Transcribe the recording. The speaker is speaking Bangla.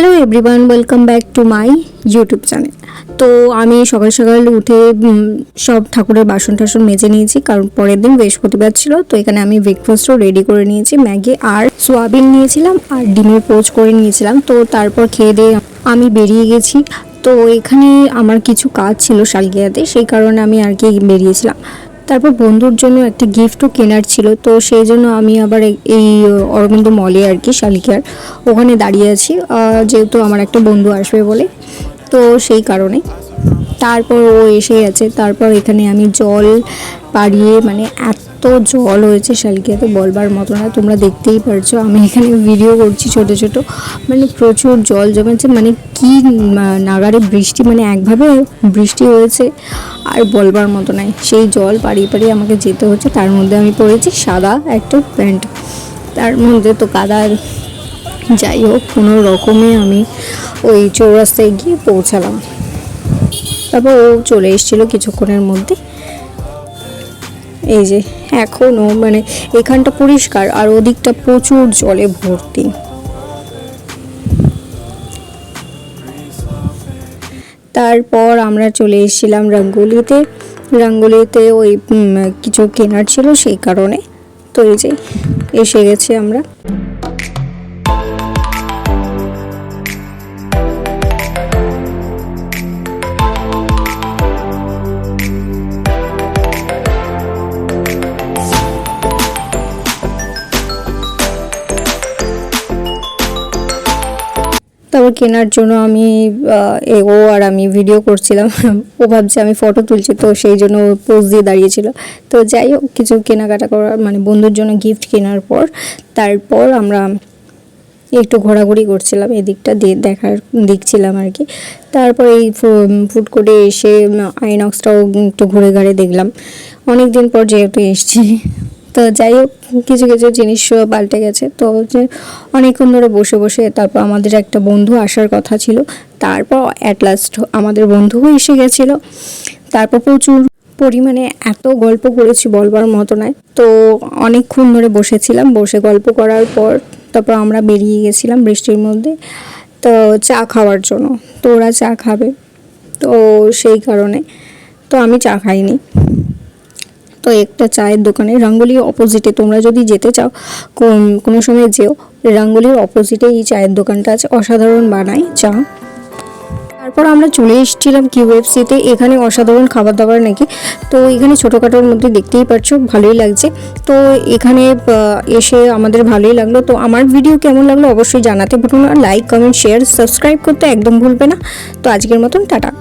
Hello everyone welcome back to my YouTube channel তো আমি সকাল সকাল উঠে সব ঠাকুরের বাসন টাসন মেজে নিয়েছি, কারণ পরের দিন বৃহস্পতিবার ছিল, তো এখানে আমি ব্রেকফাস্টও রেডি করে নিয়েছি, ম্যাগি আর সোয়াবিন নিয়েছিলাম আর ডিমের পোচ করে নিয়েছিলাম, তো তারপর খেয়ে দিয়ে আমি বেরিয়ে গেছি। তো এখানে আমার কিছু কাজ ছিল শালগিয়াতে সেই কারণে আমি আর কি বেরিয়েছিলাম। তারপর বন্ধুর জন্য একটা গিফটও কেনার ছিল, তো সেই জন্য আমি আবার এই- অরবিন্দ মলে আর কি, শালিকার ওখানে দাঁড়িয়ে আছি। যেহেতু আমার একটা বন্ধু আসবে বলে, তো সেই কারণে। তারপর ও এসে গেছে, তারপর এখানে আমি জল পাড়িয়ে মানে এত জল হয়েছে শালকিয়াতে বলবার মতো না, তোমরা দেখতেই পারছ। আমি এখানে ভিডিও করছি ছোট ছোট। মানে প্রচুর জল জমেছে মানে কি নাগারে বৃষ্টি মানে একভাবে বৃষ্টি হয়েছে, আর বলবার মতো নাই। সেই জল পাড়িয়ে পাড়িয়ে আমাকে যেতে হচ্ছে, তার মধ্যে আমি পরেছি সাদা একটা প্যান্ট। তার মধ্যে তো কাদা যাই হোক, কোনো রকমে আমি ওই চৌরাস্তায় গিয়ে পৌঁছালাম। তারপর ও চলে এসেছিল কিছুক্ষণের মধ্যে। এই যে, এখনও মানে এখানটা পরিষ্কার আর ওদিকটা প্রচুর জলে ভর্তি। তারপর আমরা চলে এসেছিলাম রঙ্গোলিতে। রঙ্গোলিতে ওই কিছু কেনার ছিল সেই কারণে। তো এই যে, এসে গেছি আমরা। তারপর কেনার জন্য আমি ও আর আমি ভিডিও করছিলাম। ও ভাবছে আমি ফটো তুলছি, তো সেই জন্য পোজ দিয়ে দাঁড়িয়েছিল। তো যাই হোক, কিছু কেনাকাটা করার মানে বন্ধুর জন্য গিফট কেনার পর, তারপর আমরা একটু ঘোরাঘুরি করছিলাম এদিকটা, দিয়ে দেখার, দেখছিলাম আর কি। তারপর এই ফুড কোর্টে এসে আইনক্সটাও একটু ঘুরে ঘাড়ে দেখলাম। অনেক দিন পর যেহেতু এসছি। তো যাই হোক, কিছু কিছু জিনিস পাল্টে গেছে। তো হচ্ছে অনেকক্ষণ ধরে বসে বসে তারপর আমাদের একটা বন্ধু আসার কথা ছিল। তারপর অ্যাট লাস্ট আমাদের বন্ধুও এসে গেছিল। তারপর প্রচুর পরিমাণে এত গল্প করেছি বলবার মতো নয়। তো অনেকক্ষণ ধরে বসেছিলাম, বসে গল্প করার পর তারপর আমরা বেরিয়ে গেছিলাম বৃষ্টির মধ্যে। তো চা খাওয়ার জন্য, তো ওরা চা খাবে। তো সেই কারণে, তো আমি চা খাইনি। তো একটা চায়ের দোকানে রঙ্গোলির অপোজিটে তোমরা যদি যেতে চাও, কোন- সময় যেও, রঙ্গোলির অপোজিটে এই চায়ের দোকানটা আছে, অসাধারণ বানায়, চা। তারপর আমরা চলে এসেছিলাম কিউএফসিতে, এখানে অসাধারণ খাবার দাবার নাকি। তো এখানে ছোটোখাটোর মধ্যে দেখতেই পাচ্ছ ভালোই লাগছে। তো এখানে এসে আমাদের ভালোই লাগল। তো আমার ভিডিও কেমন লাগল অবশ্যই জানাতে ভুলো না। লাইক কমেন্ট শেয়ার সাবস্ক্রাইব করতে একদম ভুলবে না। তো আজকের মতন, টাটা।